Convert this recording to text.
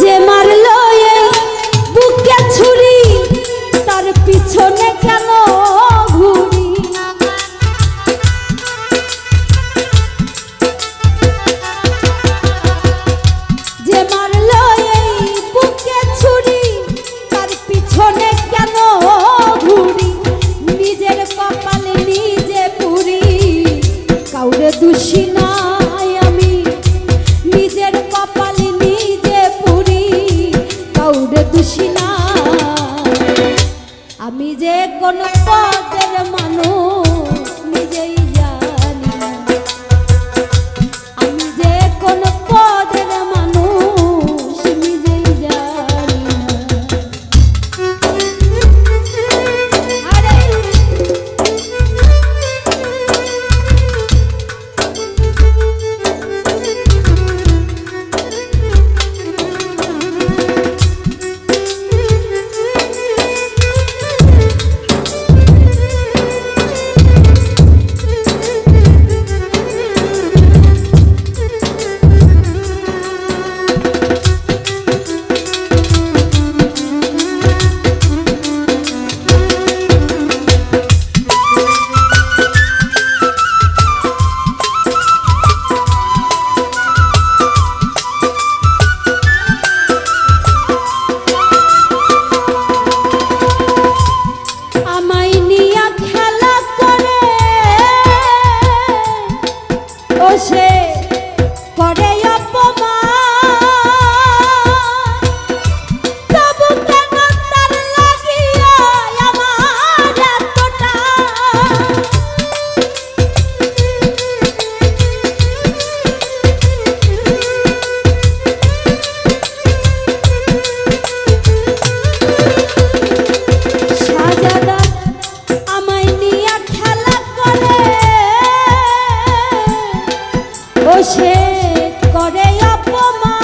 যে মা দোষী না। আমি যে কোন পদের মানুষ você করে অপমান।